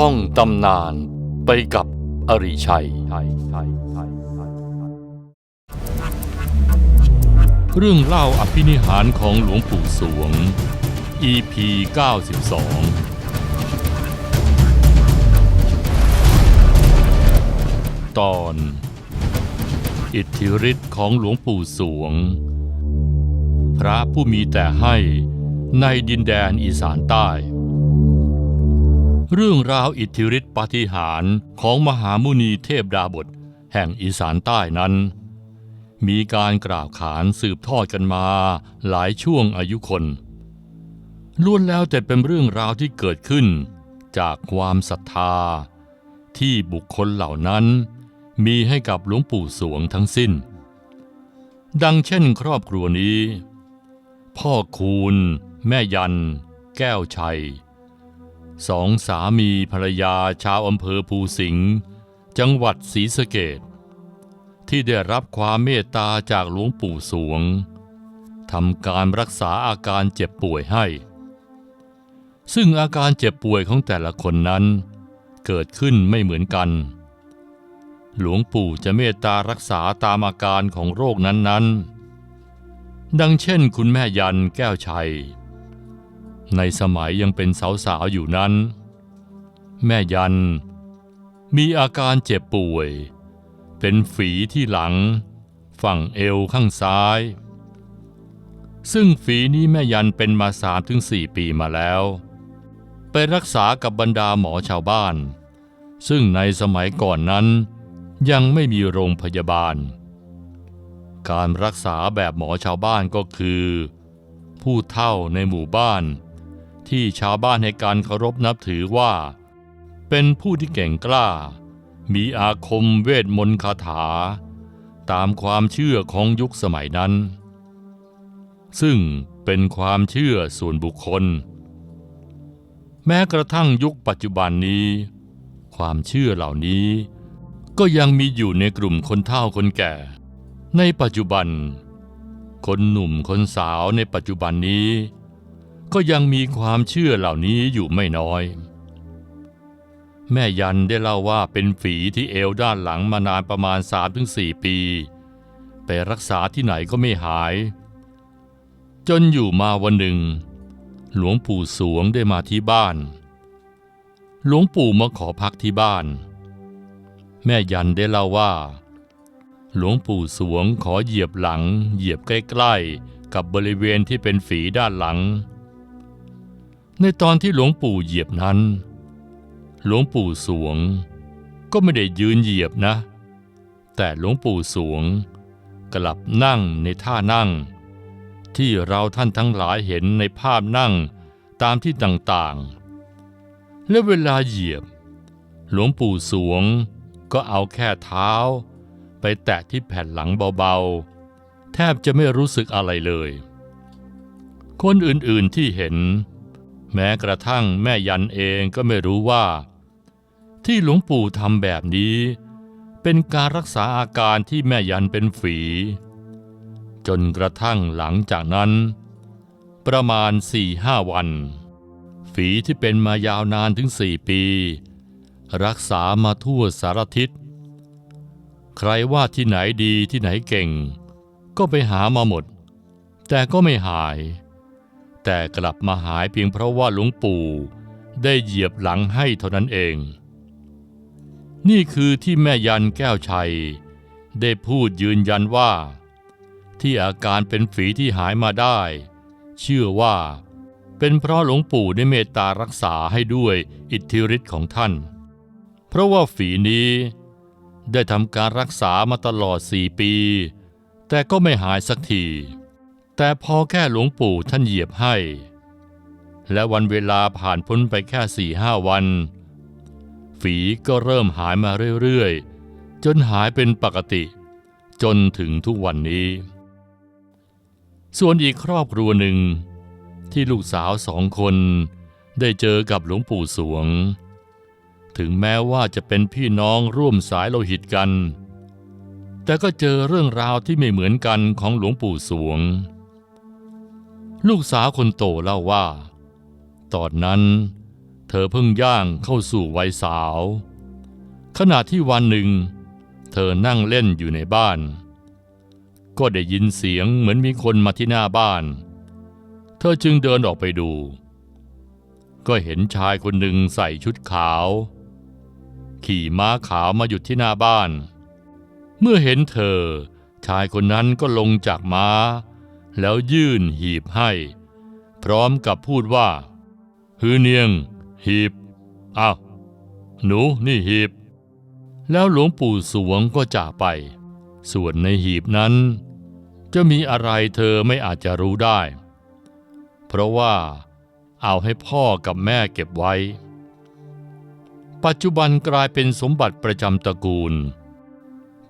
ท่องตำนานไปกับอริชัย เรื่องเล่าอภินิหารของหลวงปู่สวง EP 92ตอน อิทธิฤทธิ์ของหลวงปู่สวง พระผู้มีแต่ให้ในดินแดนอีสานใต้ เรื่องราวอิทธิฤทธิปาฏิหาริย์ของมหามุนีเทพดาบทแห่งอีสานใต้นั้น มีการกล่าวขานสืบทอดกันมาหลายช่วงอายุคนล้วนแล้วแต่เป็นเรื่องราวที่เกิดขึ้น จากความศรัทธา ที่บุคคลเหล่านั้นมีให้กับหลวงปู่สวงทั้งสิ้น ดังเช่นครอบครัวนี้ พ่อคูณ แม่ยัน แก้วชัย สองสามีภรรยาชาวอำเภอภูสิงห์จังหวัดศรีสะเกดที่ได้รับความเมตตาจากหลวงปู่สวงทำการรักษาอาการเจ็บป่วยให้ ซึ่งอาการเจ็บป่วยของแต่ละคนนั้น เกิดขึ้นไม่เหมือนกัน หลวงปู่จะเมตตารักษาตามอาการของโรคนั้นๆ ดังเช่นคุณแม่ยันแก้วชัย ในสมัยยังเป็นสาวๆอยู่นั้น แม่ยัน มีอาการเจ็บป่วย เป็นฝีที่หลัง ฝั่งเอวข้างซ้าย ซึ่งฝีนี้แม่ยันเป็นมาสามถึงสี่ปีมาแล้ว ไปรักษากับบรรดาหมอชาวบ้าน ซึ่งในสมัยก่อนนั้นยังไม่มีโรงพยาบาล การรักษาแบบหมอชาวบ้านก็คือ ผู้เฒ่าในหมู่บ้าน ที่ชาวบ้านให้การเคารพนับถือว่า เป็นผู้ที่เก่งกล้า มีอาคมเวทมนต์คาถา ตามความเชื่อของยุคสมัยนั้น ซึ่งเป็นความเชื่อส่วนบุคคล แม้กระทั่งยุคปัจจุบันนี้ ความเชื่อเหล่านี้ ก็ยังมีอยู่ในกลุ่มคนเฒ่าคนแก่ ในปัจจุบัน คนหนุ่มคนสาวในปัจจุบันนี้ ก็ยังมีความเชื่อเหล่านี้อยู่ไม่น้อย แม่ยันได้เล่าว่าเป็นฝีที่เอวด้านหลังมานานประมาณ 3-4 ปี ไปรักษาที่ไหนก็ไม่หาย จนอยู่มาวันหนึ่ง หลวงปู่สวงได้มาที่บ้าน หลวงปู่มาขอพักที่บ้าน แม่ยันได้เล่าว่า หลวงปู่สวงขอเหยียบหลัง เหยียบใกล้ๆกับบริเวณที่เป็นฝีด้านหลัง ในตอนที่หลวงปู่เหยียบนั้น หลวงปู่สวง ก็ไม่ได้ยืนเหยียบนะ แต่หลวงปู่สวง กลับนั่งในท่านั่ง ที่เราท่านทั้งหลายเห็นในภาพนั่งตามที่ต่างๆ และเวลาเหยียบ หลวงปู่สวงก็เอาแค่เท้า ไปแตะที่แผ่นหลังเบาๆ แทบจะไม่รู้สึกอะไรเลย คนอื่นๆที่เห็น แม้กระทั่งแม่ยันเองก็ไม่รู้ว่า ที่หลวงปู่ทำแบบนี้ เป็นการรักษาอาการที่แม่ยันเป็นฝี จนกระทั่งหลังจากนั้น ประมาณสี่ห้าวัน ฝีที่เป็นมายาวนานถึงสี่ปี รักษามาทั่วสารทิศ ใครว่าที่ไหนดีที่ไหนเก่ง ก็ไปหามาหมด แต่ก็ไม่หาย แต่กลับมาหายเพียงเพราะว่าหลวงปู่ได้เหยียบหลังให้เท่านั้นเอง นี่คือที่แม่ยันแก้วชัย ได้พูดยืนยันว่า ที่อาการเป็นฝีที่หายมาได้ เชื่อว่าเป็นเพราะหลวงปู่ได้เมตตารักษาให้ด้วยอิทธิฤทธิ์ของท่าน เพราะว่าฝีนี้ได้ทำการรักษามาตลอดสี่ปี แต่ก็ไม่หายสักที แต่พอแค่หลวงปู่ท่านเหยียบให้ และวันเวลาผ่านพ้นไปแค่สี่ห้าวัน ฝีก็เริ่มหายมาเรื่อยๆ จนหายเป็นปกติ จนถึงทุกวันนี้ ส่วนอีกครอบครัวหนึ่ง ที่ลูกสาวสองคนได้เจอกับหลวงปู่สวง ถึงแม้ว่าจะเป็นพี่น้องร่วมสายโลหิตกัน แต่ก็เจอเรื่องราวที่ไม่เหมือนกันของหลวงปู่สวง ลูกสาวคนโตเล่าว่า ตอนนั้น เธอเพิ่งย่างเข้าสู่วัยสาว ขณะที่วันหนึ่ง เธอนั่งเล่นอยู่ในบ้าน ก็ได้ยินเสียงเหมือนมีคนมาที่หน้าบ้าน เธอจึงเดินออกไปดู ก็เห็นชายคนหนึ่งใส่ชุดขาว ขี่ม้าขาวมาหยุดที่หน้าบ้าน เมื่อเห็นเธอ ชายคนนั้นก็ลงจากม้า แล้วยื่นหีบให้ พร้อมกับพูดว่า ฮือเนียง หีบอ้าวหนูนี่หีบ แล้วหลวงปู่สวงก็จากไป ส่วนในหีบนั้น จะมีอะไรเธอไม่อาจจะรู้ได้ เพราะว่าเอาให้พ่อกับแม่เก็บไว้ ปัจจุบันกลายเป็นสมบัติประจำตระกูล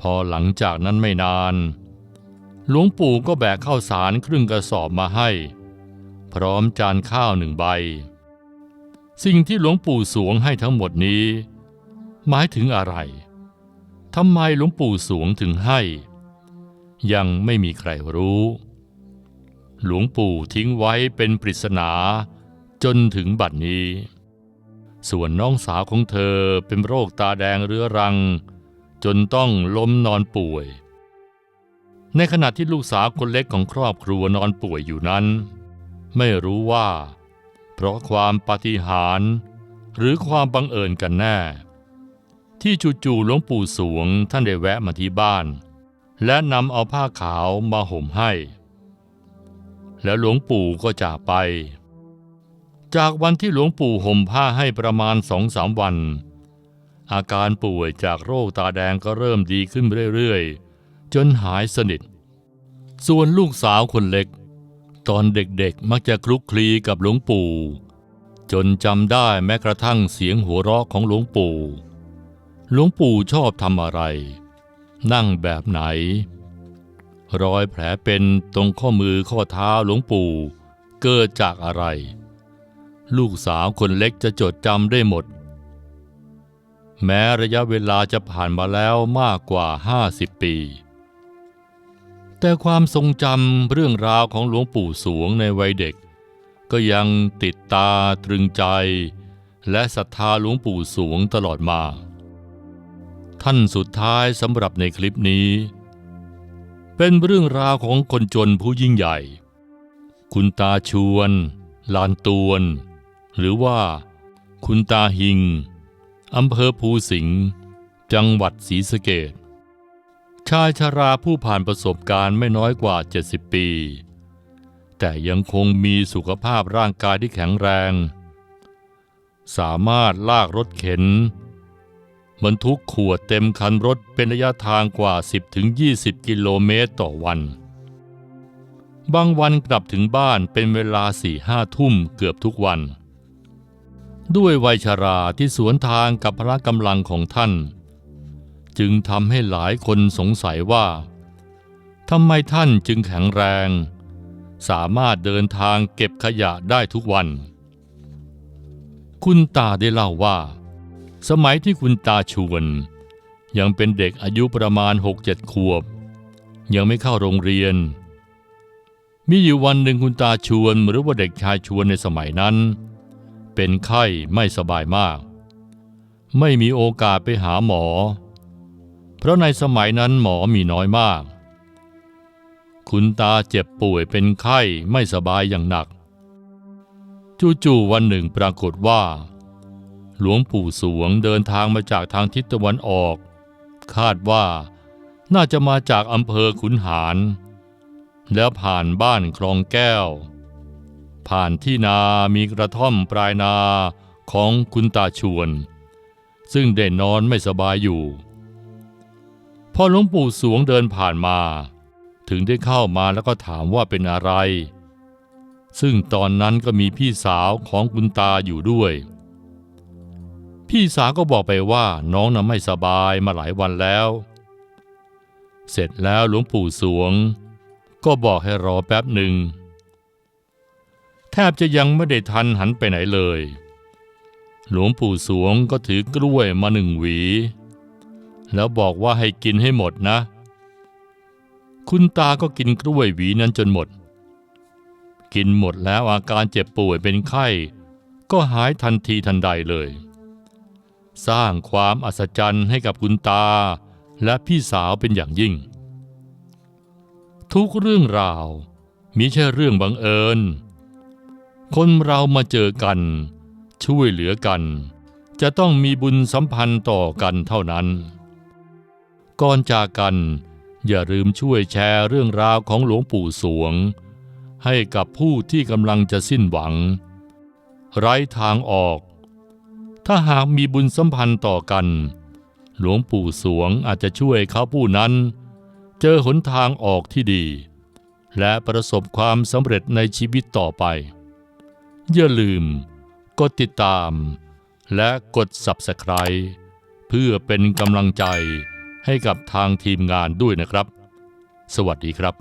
พอหลังจากนั้นไม่นาน หลวงปู่ก็แบกข้าวสารครึ่งกระสอบมาให้ พร้อมจานข้าวหนึ่งใบ สิ่งที่หลวงปู่สวงให้ทั้งหมดนี้ หมายถึงอะไรทำไมหลวงปู่สวงถึงให้ ยังไม่มีใครรู้ หลวงปู่ทิ้งไว้เป็นปริศนาจนถึงบัดนี้ ส่วนน้องสาวของเธอเป็นโรคตาแดงเรื้อรัง จนต้องล้มนอนป่วย ในขณะที่ลูกสาวคนเล็กของครอบครัวนอนป่วยอยู่นั้น ไม่รู้ว่า เพราะความปาฏิหาริย์หรือความบังเอิญกันแน่ ที่จู่ๆหลวงปู่สวงท่านได้แวะมาที่บ้าน และนำเอาผ้าขาวมาห่มให้ แล้วหลวงปู่ก็จากไป จากวันที่หลวงปู่ห่มผ้าให้ประมาณสองสามวัน อาการป่วยจากโรคตาแดงก็เริ่มดีขึ้นเรื่อยๆ จนหายสนิท ส่วนลูกสาวคนเล็ก ตอนเด็กๆมักจะคลุกคลีกับหลวงปู่ จนจำได้แม้กระทั่งเสียงหัวเราะของหลวงปู่ หลวงปู่ชอบทำอะไร นั่งแบบไหน รอยแผลเป็นตรงข้อมือข้อเท้าหลวงปู่ เกิดจากอะไร ลูกสาวคนเล็กจะจดจำได้หมดแม้ระยะเวลาจะผ่านมาแล้วมากกว่า 50 ปี แต่ความทรงจำเรื่องราวของหลวงปู่สวงในวัยเด็ก ก็ยังติดตาตรึงใจ และศรัทธาหลวงปู่สวงตลอดมา ท่านสุดท้ายสำหรับในคลิปนี้ เป็นเรื่องราวของคนจนผู้ยิ่งใหญ่ คุณตาชวน ลานตวน หรือว่าคุณตาหิงอำเภอภูสิงห์จังหวัดศรีสะเกด ชายชาราผู้ผ่านประสบการณ์ไม่น้อยกว่า 70 ปี แต่ยังคงมีสุขภาพร่างกายที่แข็งแรง สามารถลากรถเข็นบรรทุกขวดเต็มคันรถเป็นระยะทางกว่า 10-20 กิโลเมตรต่อวัน บางวันกลับถึงบ้านเป็นเวลาสี่ห้าทุ่มเกือบทุกวัน ด้วยวัยชาราที่สวนทางกับพละกำลังของท่าน จึงทำให้หลายคนสงสัยว่าทำไมท่านจึงแข็งแรง สามารถเดินทางเก็บขยะได้ทุกวัน คุณตาได้เล่าว่า สมัยที่คุณตาชวน ยังเป็นเด็กอายุประมาณ 6-7 ขวบ ยังไม่เข้าโรงเรียน มีอยู่วันหนึ่งคุณตาชวนหรือว่าเด็กชายชวนในสมัยนั้น เป็นไข้ไม่สบายมาก ไม่มีโอกาสไปหาหมอเพราะในสมัยนั้นหมอมีน้อยมาก คุณตาเจ็บป่วยเป็นไข้ไม่สบายอย่างหนัก จู่ๆวันหนึ่งปรากฏว่า หลวงปู่สวงเดินทางมาจากทางทิศตะวันออก คาดว่าน่าจะมาจากอำเภอขุนหาร แล้วผ่านบ้านคลองแก้ว ผ่านที่นามีกระท่อมปลายนาของคุณตาชวน ซึ่งได้นอนไม่สบายอยู่ พอหลวงปู่สวงเดินผ่านมา ถึงได้เข้ามาแล้วก็ถามว่าเป็นอะไร ซึ่งตอนนั้นก็มีพี่สาวของคุณตาอยู่ด้วย พี่สาวก็บอกไปว่าน้องน่ะไม่สบายมาหลายวันแล้ว เสร็จแล้วหลวงปู่สวง ก็บอกให้รอแป๊บหนึ่งแทบจะยังไม่ได้ทันหันไปไหนเลย หลวงปู่สวงก็ถือกล้วยมาหนึ่งหวี แล้วบอกว่าให้กินให้หมดนะ คุณตาก็กินกล้วยหวีนั้นจนหมด กินหมดแล้วอาการเจ็บป่วยเป็นไข้ ก็หายทันทีทันใดเลย สร้างความอัศจรรย์ให้กับคุณตาและพี่สาวเป็นอย่างยิ่ง ทุกเรื่องราวมิใช่เรื่องบังเอิญ คนเรามาเจอกัน ช่วยเหลือกัน จะต้องมีบุญสัมพันธ์ต่อกันเท่านั้น ก่อนจากกัน อย่าลืมช่วยแชร์เรื่องราวของหลวงปู่สวง ให้กับผู้ที่กำลังจะสิ้นหวัง ไร้ทางออก ถ้าหากมีบุญสัมพันธ์ต่อกัน หลวงปู่สวงอาจจะช่วยเขาผู้นั้น เจอหนทางออกที่ดี และประสบความสำเร็จในชีวิตต่อไป อย่าลืมกดติดตาม และกด Subscribe เพื่อเป็นกำลังใจ ให้กับทางทีมงานด้วยนะครับ สวัสดีครับ